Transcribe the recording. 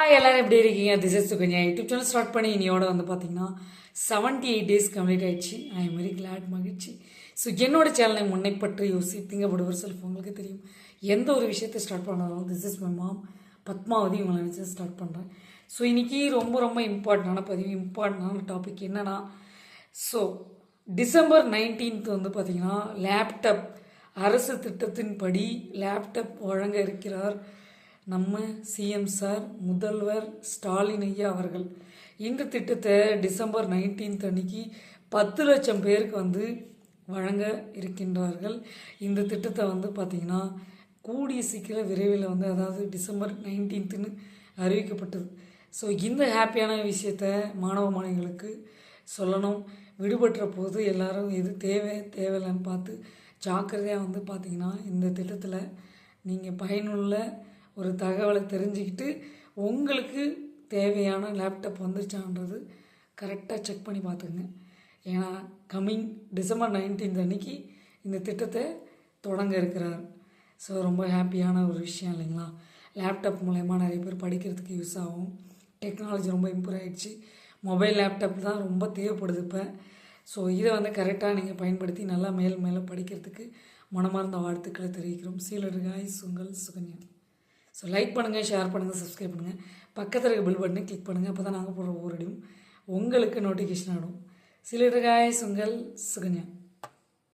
Hi எல்லாரும் எப்படி இருக்கீங்க? This is Sukanya YouTube channel start பண்ணி இனியோட வந்து பார்த்தீங்கன்னா செவன்ட்டி எயிட் டேஸ் கம்ப்ளீட் ஆயிடுச்சு. ஐ எம் வெரி கிளாட் மகிழ்ச்சி. ஸோ என்னோட சேனலை முன்னை பற்றி யோசி விடுவர் செல்ஃப் உங்களுக்கு தெரியும். எந்த ஒரு விஷயத்தை ஸ்டார்ட் பண்ணாலும் this is my mom Padmavathi உங்களை நினச்சி ஸ்டார்ட் பண்ணுறேன் ஸோ இன்றைக்கி ரொம்ப ரொம்ப இம்பார்ட்டண்டான பதிவு இம்பார்ட்டண்டான டாபிக் என்னென்னா ஸோ டிசம்பர் நைன்டீன்த் வந்து பார்த்திங்கன்னா லேப்டாப் அரசு திட்டத்தின்படி லேப்டாப் வழங்க இருக்கிறார் நம்ம சிஎம் சார் முதல்வர் ஸ்டாலின் ஐயா அவர்கள். இந்த திட்டத்தை டிசம்பர் நைன்டீன்த் அன்னைக்கு பத்து லட்சம் பேருக்கு வந்து வழங்க இருக்கின்றார்கள். இந்த திட்டத்தை வந்து பார்த்திங்கன்னா கூடிய சீக்கிரம் விரைவில் வந்து அதாவது டிசம்பர் நைன்டீன்த்துன்னு அறிவிக்கப்பட்டது. ஸோ இந்த ஹாப்பியான விஷயத்த மாணவ மாணவிகளுக்கு சொல்லணும். விடுபட்டுற போது எல்லாரும் எது தேவை தேவையில்லைன்னு பார்த்து ஜாக்கிரதையாக வந்து பார்த்திங்கன்னா இந்த திட்டத்தில் நீங்கள் பயனுள்ள ஒரு தகவலை தெரிஞ்சுக்கிட்டு உங்களுக்கு தேவையான லேப்டாப் வந்துருச்சான்றது கரெக்டாக செக் பண்ணி பார்த்துக்குங்க. ஏன்னா கம்மிங் டிசம்பர் நைன்டீன்த் அன்னைக்கு இந்த திட்டத்தை தொடங்க இருக்கிறார். ஸோ ரொம்ப ஹாப்பியான ஒரு விஷயம் இல்லைங்களா? லேப்டாப் மூலயமா நிறைய பேர் படிக்கிறதுக்கு யூஸ் ஆகும். டெக்னாலஜி ரொம்ப இம்ப்ரூவ் ஆகிடுச்சு மொபைல் லேப்டாப் தான் ரொம்ப தேவைப்படுது இப்போ. ஸோ இதை வந்து கரெக்டாக நீங்கள் பயன்படுத்தி நல்லா மேல் மேலே படிக்கிறதுக்கு மனமார்ந்த வாழ்த்துக்களை தெரிவிக்கிறோம். சீலர் காய்ஸ் உங்கள் சுகன்யா. ஸோ லைக் பண்ணுங்கள் ஷேர் பண்ணுங்கள் சப்ஸ்கிரைப் பண்ணுங்கள் பக்கத்தில் இருக்க பில் பட்டனை கிளிக் பண்ணுங்கள் அப்போ தான் நாங்கள் போடுற ஒவ்வொரு உங்களுக்கு நோட்டிஃபிகேஷன் ஆடும் சீலர் காய்ஸ் உங்கள் சுகன்யா